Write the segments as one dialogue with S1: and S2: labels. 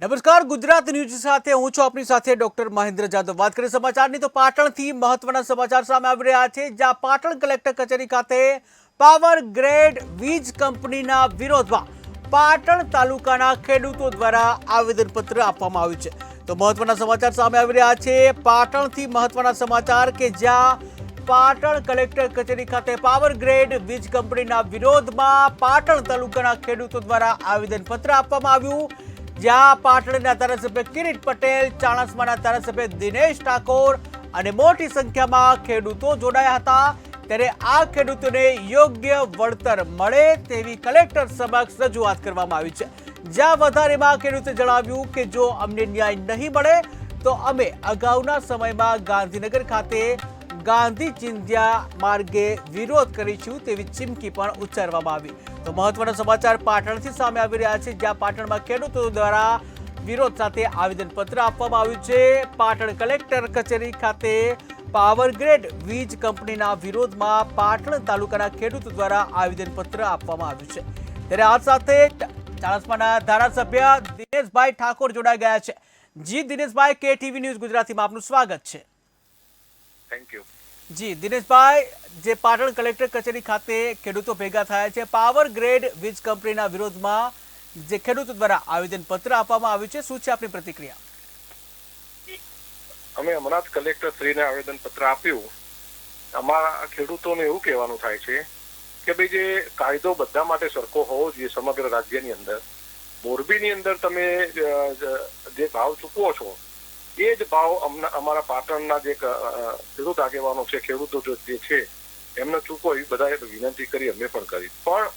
S1: નમસ્કાર, ગુજરાત ન્યૂઝ સાથે હું છું આપની સાથે ડોક્ટર મહેન્દ્ર જાદવ. વાત કરીએ સમાચારની તો પાટણથી મહત્વના સમાચાર સામે આવી રહ્યા છે, જ્યાં પાટણ કલેક્ટર કચેરી ખાતે પાવર ગ્રેડ વીજ કંપનીના વિરોધમાં પાટણ તાલુકાના ખેડૂતો દ્વારા આવેદનપત્ર આપવામાં આવ્યું છે. તો મહત્વના સમાચાર સામે આવી રહ્યા છે, પાટણથી મહત્વના સમાચાર કે જ્યાં પાટણ કલેક્ટર કચેરી ખાતે પાવર ગ્રેડ વીજ કંપનીના વિરોધમાં પાટણ તાલુકાના ખેડૂતો દ્વારા આવેદનપત્ર આપવામાં આવ્યું. જ્યાં પાટણના ધારાસભ્ય કિરીટ પટેલ, ચાણસમાના ધારાસભ્ય દિનેશ ઠાકોર અને મોટી સંખ્યામાં ખેડૂતો જોડાયા હતા. ત્યારે આ ખેડૂતોને યોગ્ય વળતર મળે તેવી કલેક્ટર સમક્ષ રજૂઆત કરવામાં આવી છે. જ્યાં વધારેમાં ખેડૂતે જણાવ્યું કે જો અમને ન્યાય નહીં મળે, તો અમે અગાઉના સમયમાં ગાંધીનગર ખાતે ગાંધી ચિંધ્યા માર્ગે વિરોધ કરીશું તેવી ચીમકી પણ ઉચ્ચારવામાં આવી. તો મહત્વના સમાચાર પાટણથી સામે આવી રહ્યા છે, જ્યાં પાટણમાં ખેડૂતો દ્વારા વિરોધ સાથે આવેદનપત્ર આપવામાં આવ્યું છે. પાટણ કલેક્ટર કચેરી ખાતે પાવરગ્રેડ વીજ કંપનીના વિરોધમાં પાટણ તાલુકાના ખેડૂતો દ્વારા આવેદનપત્ર આપવામાં આવ્યું છે. ત્યારે આ સાથે ચાણસ્માના ધારાસભ્ય દિનેશભાઈ ઠાકોર જોડાઈ ગયા છે. જી દિનેશભાઈ કે ટીવી ન્યૂઝ ગુજરાતીમાં આપનું સ્વાગત છે.
S2: થેન્ક યુ
S1: જી દિનેશભાઈ જે પાટણ કલેક્ટર કચેરી ખાતે ખેડૂતો ભેગા થયા છે પાવર ગ્રેડ વીજ કંપનીના વિરોધમાં જે ખેડૂતો દ્વારા આવેદનપત્ર આપવામાં આવ્યું છે શું છે આપની પ્રતિક્રિયા?
S2: અમે હમણાં જ કલેક્ટર શ્રીને આવેદન પત્ર આપ્યું. અમારા ખેડૂતોને એવું કહેવાનું થાય છે કે ભાઈ જે કાયદો બધા માટે સરખો હોવો જોઈએ સમગ્ર રાજ્યની અંદર. મોરબીની અંદર તમે જે ભાવ ચૂકવો છો એ જ ભાવ અમારા પાટણના જે ખેડૂત આગેવાનો છે, ખેડૂતો જે છે, એમને ચૂકવો એ બધાએ વિનંતી કરી, અમે પણ કરી. પણ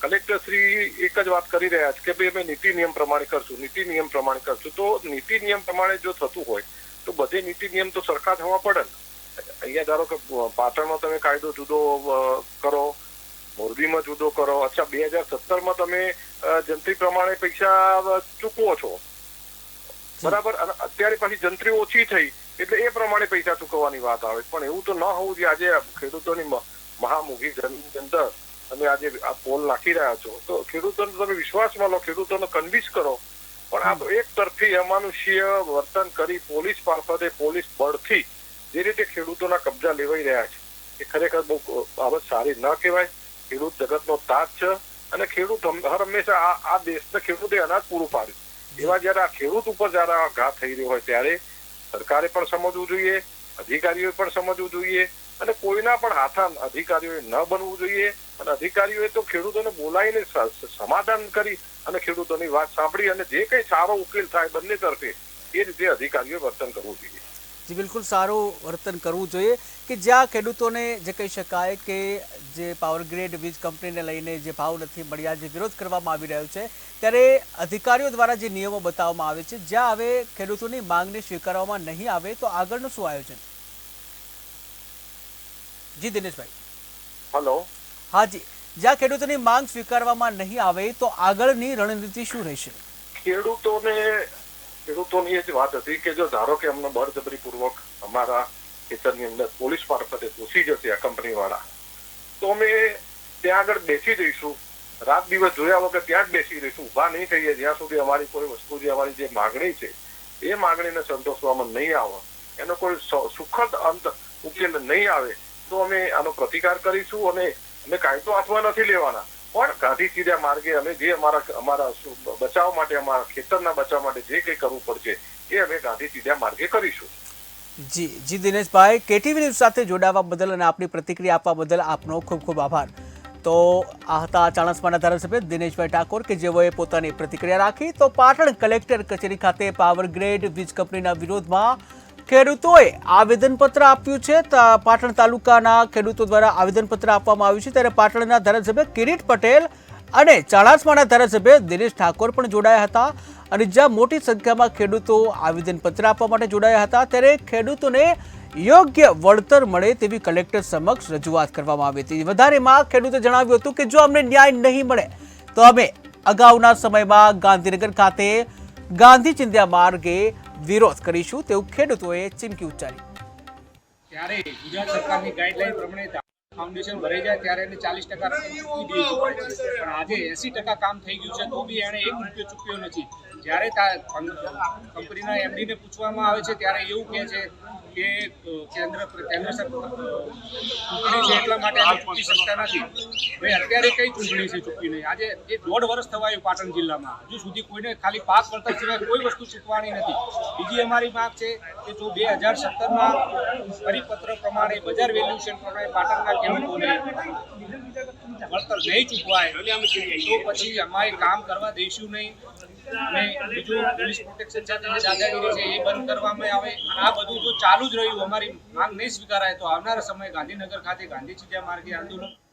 S2: કલેક્ટર શ્રી એક જ વાત કરી રહ્યા છે કે ભાઈ અમે નીતિ નિયમ પ્રમાણે કરશું. નીતિ નિયમ પ્રમાણે કરશું. તો નીતિ નિયમ પ્રમાણે જો થતું હોય, તો બધે નીતિ નિયમ તો સરખા થવા પડે ને. અહીંયા ધારો કે પાટણમાં તમે કાયદો જુદો કરો, મોરબીમાં જુદો કરો. અચ્છા, બે હજાર સત્તરમાં તમે જંત્રી પ્રમાણે પૈસા ચૂકવો છો. બરાબર? અને અત્યારે પાછી જંત્રી ઓછી થઈ એટલે એ પ્રમાણે પૈસા ચૂકવવાની વાત આવે. પણ એવું તો ન હોવું જોઈએ. આજે ખેડૂતોની મહામુખી ગરમીની અંદર તમે આજે આ પોલ નાખી રહ્યા છો. તો ખેડૂતોને તમે વિશ્વાસમાં લો ખેડૂતોને કન્વિન્સ કરો. પણ આ એક તરફી અમાનુષ્ય વર્તન કરી પોલીસ મારફતે પોલીસ બળથી જે રીતે ખેડૂતોના કબજા લેવાઈ રહ્યા છે એ ખરેખર બહુ બાબત સારી ન કહેવાય. ખેડૂત જગતનો તાજ છે. અને ખેડૂત હર હંમેશા આ આ દેશને ખેડૂતે અનાજ પૂરું પાડ્યું. એવા જયારે આ ખેડૂત ઉપર જયારે આ ઘાત થઈ રહ્યો હોય ત્યારે સરકારે પણ સમજવું જોઈએ, અધિકારીઓએ પણ સમજવું જોઈએ અને કોઈના પણ હાથા અધિકારીઓએ ન બનવું જોઈએ. અને અધિકારીઓએ તો ખેડૂતોને બોલાવીને સમાધાન કરી અને ખેડૂતોની વાત સાંભળી અને જે કંઈ સારો ઉકેલ થાય બંને તરફે એ રીતે અધિકારીઓએ વર્તન કરવું જોઈએ.
S1: જી બિલકુલ સારું વર્તન કરવું જોઈએ કે જ્યાં ખેડૂતોને જે કહી શકાય કે જે પાવર ગ્રેડ વીજ કંપનીને લઈને જે ભાવ નથી મળ્યા જે વિરોધ કરવામાં આવી રહ્યો છે ત્યારે અધિકારીઓ દ્વારા જે નિયમો બતાવવામાં આવે છે જ્યાં હવે ખેડૂતોની માંગને સ્વીકારવામાં નહીં આવે તો આગળનું શું આયોજન? જી દિનેશભાઈ.
S2: હલો
S1: હાજી જ્યાં ખેડૂતોની માંગ સ્વીકારવામાં નહીં આવે તો આગળની રણનીતિ શું રહેશે?
S2: ખેડૂતોને ખેડૂતોની એ જ વાત હતી કે જો ધારો કે અમને બળજબરીપૂર્વક અમારા ખેતરની અંદર પોલીસ મારફતે ઘૂસી જશે આ કંપની વાળા તો અમે ત્યાં આગળ બેસી જઈશું. રાત દિવસ જોયા વગર ત્યાં જ બેસી રહીશું. ઊભા નહીં થઈએ. જ્યાં સુધી અમારી કોઈ વસ્તુ જે અમારી જે માગણી છે, એ માગણીને સંતોષવામાં નહીં આવે. એનો કોઈ સુખદ અંત ઉકેલ નહીં આવે. તો અમે આનો પ્રતિકાર કરીશું અને અમે કાયદો હાથમાં નથી લેવાના. પણ ગાંધી ચીર્યા માર્ગે અમે જે અમારા અમારા બચાવ માટે, અમારા ખેતરના બચાવ માટે જે કંઈ કરવું પડશે, એ અમે ગાંધી ચીર્યા માર્ગે કરીશું.
S1: જી જી દિનેશભાઈ, કેટીવી ન્યૂઝ સાથે જોડાવા બદલ અને આપની પ્રતિક્રિયા આપવા બદલ આપનો ખૂબ ખૂબ આભાર. તો આ હતા ચાણસમાના ધારાસભ્ય દિનેશભાઈ ઠાકોર કે જેઓએ પોતાની પ્રતિક્રિયા રાખી. તો પાટણ કલેક્ટર કચેરી ખાતે પાવર ગ્રેડ વીજ કંપનીના વિરોધમાં ખેડૂતોએ આવેદનપત્ર આપ્યું છે. પાટણ તાલુકાના ખેડૂતો દ્વારા આવેદનપત્ર આપવામાં આવ્યું છે. ત્યારે પાટણના ધારાસભ્ય કિરીટ પટેલ અને ચાણસ્માના ધારાસભ્ય દિનેશ ઠાકોર પણ જોડાયા હતા. અને જ્યાં મોટી સંખ્યામાં ખેડૂતો આવેદનપત્ર આપવા માટે જોડાયા હતા, ત્યારે ખેડૂતોને યોગ્ય વળતર મળે તેવી કલેક્ટર સમક્ષ રજૂઆત કરવામાં આવી હતી. વધારેમાં ખેડૂતે જણાવ્યું હતું કે જો અમને ન્યાય નહીં મળે, તો અમે અગાઉના સમયમાં ગાંધીનગર ખાતે ગાંધી ચિંધ્યા માર્ગે વિરોધ કરીશું તેવું ખેડૂતોએ ચીમકી ઉચ્ચારી.
S3: ત્યારે ગુજરાત સરકારની ગાઈડલાઈન પ્રમાણે ફાઉન્ડેશન ભરાઈ જાય ત્યારે એને ચાલીસ ટકા પણ આજે એસી ટકા કામ થઈ ગયું છે તો બી એણે એક રૂપિયો ચૂક્યો નથી. જ્યારે કંપનીના એમડીને પૂછવામાં આવે છે ત્યારે એવું કહે છે કે કેન્દ્ર કેન્દ્ર ચૂંટણી છે એટલા માટે ચૂકી શકતા નથી. ભાઈ અત્યારે કઈ ચૂંટણી છે ચૂકવી નહીં? આજે એ દોઢ વર્ષ થવાયું પાટણ જિલ્લામાં. હજુ સુધી કોઈને ખાલી પાક વળતર સિવાય કોઈ વસ્તુ ચૂકવાની નથી. બીજી અમારી માંગ છે કે જો બે હજાર સત્તરના પરિપત્ર પ્રમાણે બજાર વેલ્યુએશન પ્રમાણે પાટણના ખેડૂતોને વળતર નહીં ચૂકવાય, તો પછી અમારે કામ કરવા દઈશું નહીં. અને બીજું પોલીસ પ્રોટેક્શન સાથેની દાદાગીરી છે, એ બંધ કરવામાં આવે. અને આ બધું જો ચાલુ જ રહ્યું, અમારી માંગ નહીં સ્વીકારાય, તો આવનારા સમયે ગાંધીનગર ખાતે ગાંધી ચીજા માર્ગે આંદોલન